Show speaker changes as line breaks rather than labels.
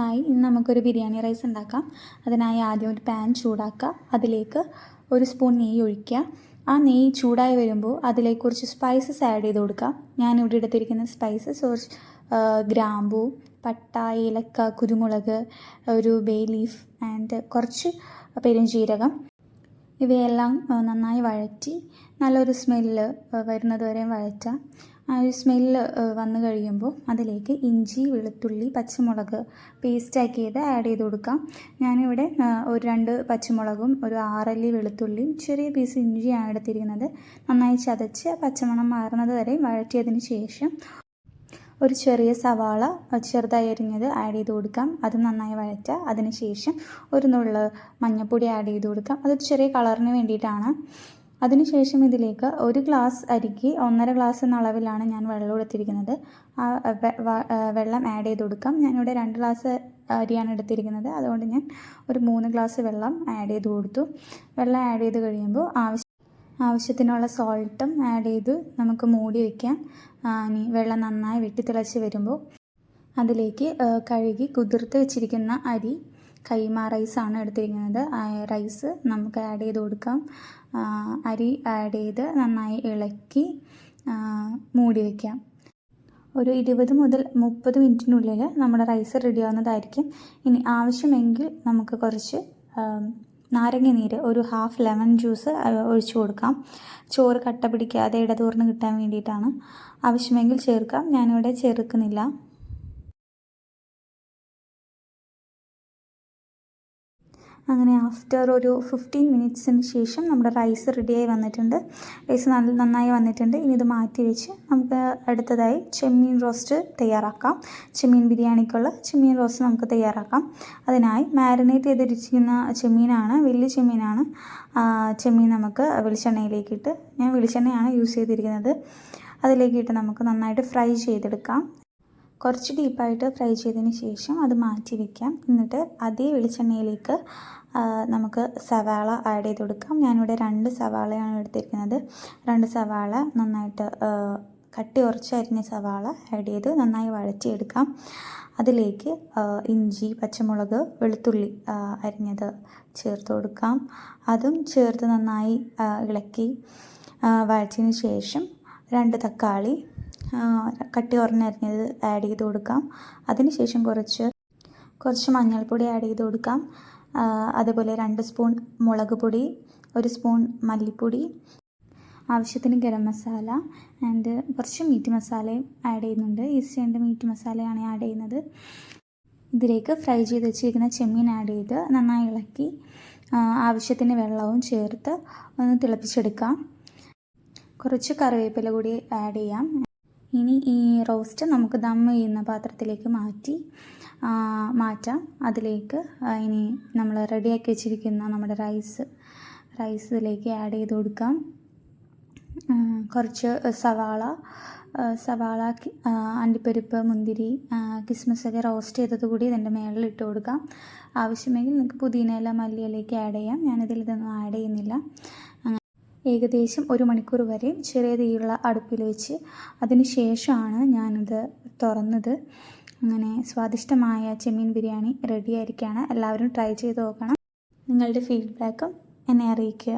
Hi ഇന്ന് നമുക്കൊരു biryani rice ഉണ്ടാക്കാം. അതിനായി ആദ്യം ഒരു പാൻ ചൂടാക്കുക. അതിലേക്ക് ഒരു സ്പൂൺ നെയ്യ് ഒഴിക്കുക. ആ നെയ്യ് ചൂടായി വരുമ്പോൾ അതിലേക്ക് കുറച്ച് സ്പൈസസ് ആഡ് ചെയ്ത് കൊടുക്കുക. ഇവിടെ എടുത്തിരിക്കുന്ന സ്പൈസസ് കുറച്ച് ഗ്രാമ്പൂ പട്ട ഏലക്ക കുരുമുളക് ഒരു ബേ ലീഫ് ആൻഡ് കുറച്ച് പെരുംജീരകം. ഇവയെല്ലാം നന്നായി വഴറ്റി നല്ലൊരു സ്മെല്ല് വരുന്നത് വരെ വഴറ്റാം. ആ ഒരു സ്മെല്ല് വന്നു കഴിയുമ്പോൾ അതിലേക്ക് ഇഞ്ചി വെളുത്തുള്ളി പച്ചമുളക് പേസ്റ്റാക്കിയത് ആഡ് ചെയ്ത് കൊടുക്കാം. ഞാനിവിടെ ഒരു രണ്ട് പച്ചമുളകും ഒരു ആറല്ലി വെളുത്തുള്ളിയും ചെറിയ പീസ് ഇഞ്ചിയാണ് എടുത്തിരിക്കുന്നത്. നന്നായി ചതച്ച് പച്ചമണം മാറുന്നത് വരെ വഴറ്റിയതിന് ശേഷം ഒരു ചെറിയ സവാള ചെറുതായി അരിഞ്ഞത് ആഡ് ചെയ്ത് കൊടുക്കാം. അത് നന്നായി വഴറ്റുക അതിനുശേഷം ഒരു നുള്ള് മഞ്ഞൾപ്പൊടി ആഡ് ചെയ്ത് കൊടുക്കാം. അതൊരു ചെറിയ കളറിന് വേണ്ടിയിട്ടാണ്. അതിനുശേഷം ഇതിലേക്ക് ഒരു ഗ്ലാസ് അരിക്ക് ഒന്നര ഗ്ലാസ് എന്ന അളവിലാണ് ഞാൻ വെള്ളം എടുത്തിരിക്കുന്നത്. ആ വെള്ളം ആഡ് ചെയ്ത് കൊടുക്കാം. ഞാനിവിടെ രണ്ട് ഗ്ലാസ് അരിയാണ് എടുത്തിരിക്കുന്നത്. അതുകൊണ്ട് ഞാൻ ഒരു മൂന്ന് ഗ്ലാസ് വെള്ളം ആഡ് ചെയ്ത് കൊടുത്തു. വെള്ളം ആഡ് ചെയ്ത് കഴിയുമ്പോൾ ആവശ്യം ആവശ്യത്തിനുള്ള സോൾട്ടും ആഡ് ചെയ്ത് നമുക്ക് മൂടി വയ്ക്കാം ഇനി വെള്ളം നന്നായി വെട്ടിത്തിളച്ച് വരുമ്പോൾ അതിലേക്ക് കഴുകി കുതിർത്ത് വെച്ചിരിക്കുന്ന അരി കൈമ റൈസാണ് എടുത്തിരിക്കുന്നത്. റൈസ് നമുക്ക് ആഡ് ചെയ്ത് കൊടുക്കാം. അരി ആഡ് ചെയ്ത് നന്നായി ഇളക്കി മൂടി വയ്ക്കാം ഒരു ഇരുപത് മുതൽ മുപ്പത് മിനിറ്റിനുള്ളിൽ നമ്മുടെ റൈസ് റെഡി ആവുന്നതായിരിക്കും. ഇനി ആവശ്യമെങ്കിൽ നമുക്ക് കുറച്ച് നാരങ്ങ നീര് ഒരു ഹാഫ് ലെമൺ ജ്യൂസ് ഒഴിച്ചു കൊടുക്കാം. ചോറ് കട്ട പിടിക്കാതെ ഇടതൂർന്ന് കിട്ടാൻ വേണ്ടിയിട്ടാണ്. ആവശ്യമെങ്കിൽ ചേർക്കാം. ഞാനിവിടെ ചേർക്കുന്നില്ല. അങ്ങനെ ആഫ്റ്റർ ഒരു ഫിഫ്റ്റീൻ മിനിറ്റ്സിന് ശേഷം നമ്മുടെ റൈസ് റെഡിയായി വന്നിട്ടുണ്ട്. റൈസ് നല്ല നന്നായി വന്നിട്ടുണ്ട്. ഇനി ഇത് മാറ്റി വെച്ച് നമുക്ക് അടുത്തതായി ചെമ്മീൻ റോസ്റ്റ് തയ്യാറാക്കാം. ചെമ്മീൻ ബിരിയാണിക്കുള്ള ചെമ്മീൻ റോസ്റ്റ് നമുക്ക് തയ്യാറാക്കാം. അതിനായി മാരിനേറ്റ് ചെയ്തിരിക്കുന്ന ചെമ്മീനാണ് വലിയ ചെമ്മീനാണ്. ചെമ്മീൻ നമുക്ക് വെളിച്ചെണ്ണയിലേക്കിട്ട് ഞാൻ വെളിച്ചെണ്ണയാണ് യൂസ് ചെയ്തിരിക്കുന്നത്. അതിലേക്കിട്ട് നമുക്ക് നന്നായിട്ട് ഫ്രൈ ചെയ്തെടുക്കാം. കുറച്ച് ഡീപ്പായിട്ട് ഫ്രൈ ചെയ്തതിന് ശേഷം അത് മാറ്റി വയ്ക്കാം എന്നിട്ട് അതേ വെളിച്ചെണ്ണയിലേക്ക് നമുക്ക് സവാള ആഡ് ചെയ്ത് കൊടുക്കാം. ഞാനിവിടെ രണ്ട് സവാളയാണ് എടുത്തിരിക്കുന്നത്. രണ്ട് സവാള നന്നായിട്ട് കട്ടി കുറച്ച് അരിഞ്ഞ സവാള ആഡ് ചെയ്ത് നന്നായി വഴറ്റിയെടുക്കാം. അതിലേക്ക് ഇഞ്ചി പച്ചമുളക് വെളുത്തുള്ളി അരിഞ്ഞത് ചേർത്ത് കൊടുക്കാം. അതും ചേർത്ത് നന്നായി ഇളക്കി വഴറ്റിയതിന് ശേഷം രണ്ട് തക്കാളി കട്ടി കുറഞ്ഞരിഞ്ഞത് ആഡ് ചെയ്ത് കൊടുക്കാം. അതിനുശേഷം കുറച്ച് കുറച്ച് മഞ്ഞൾപ്പൊടി ആഡ് ചെയ്ത് കൊടുക്കാം. അതുപോലെ രണ്ട് സ്പൂൺ മുളക് പൊടി ഒരു സ്പൂൺ മല്ലിപ്പൊടി ആവശ്യത്തിന് ഗരം മസാല ആൻഡ് കുറച്ച് മീറ്റ് മസാലയും ആഡ് ചെയ്യുന്നുണ്ട്. ഈസ്റ്റ് ഈസ്റ്റേന്റെ മീറ്റ് മസാലയാണ് ആഡ് ചെയ്യുന്നത്. ഇതിലേക്ക് ഫ്രൈ ചെയ്ത് വെച്ചിരിക്കുന്ന ചെമ്മീൻ ആഡ് ചെയ്ത് നന്നായി ഇളക്കി ആവശ്യത്തിന് വെള്ളവും ചേർത്ത് ഒന്ന് തിളപ്പിച്ചെടുക്കാം. കുറച്ച് കറിവേപ്പില കൂടി ആഡ് ചെയ്യാം. ഇനി ഈ റോസ്റ്റ് നമുക്ക് ദം ചെയ്യുന്ന പാത്രത്തിലേക്ക് മാറ്റി മാറ്റാം. അതിലേക്ക് ഇനി നമ്മൾ റെഡിയാക്കി വെച്ചിരിക്കുന്ന നമ്മുടെ റൈസ് റൈസ് ഇതിലേക്ക് ആഡ് ചെയ്ത് കൊടുക്കാം. കുറച്ച് സവാള സവാള അണ്ടിപ്പരിപ്പ് മുന്തിരി കിസ്മിസൊക്കെ റോസ്റ്റ് ചെയ്തത് കൂടി ഇതിന്റെ മേളിൽ ഇട്ട് കൊടുക്കാം. ആവശ്യമെങ്കിൽ നിങ്ങൾക്ക് പുതിനയില മല്ലിയിലേക്ക് ആഡ് ചെയ്യാം. ഞാനിതിൽ ഇതൊന്നും ആഡ് ചെയ്യുന്നില്ല. ഏകദേശം ഒരു മണിക്കൂർ വരെ ചെറിയ തീയുള്ള അടുപ്പിൽ വെച്ച് അതിന് ശേഷമാണ് ഞാനിത് തുറന്നത്. അങ്ങനെ സ്വാദിഷ്ടമായ ചെമ്മീൻ ബിരിയാണി റെഡി ആയിരിക്കുകയാണ് എല്ലാവരും ട്രൈ ചെയ്ത് നോക്കണം. നിങ്ങളുടെ ഫീഡ്ബാക്കും എന്നെ അറിയിക്കുക.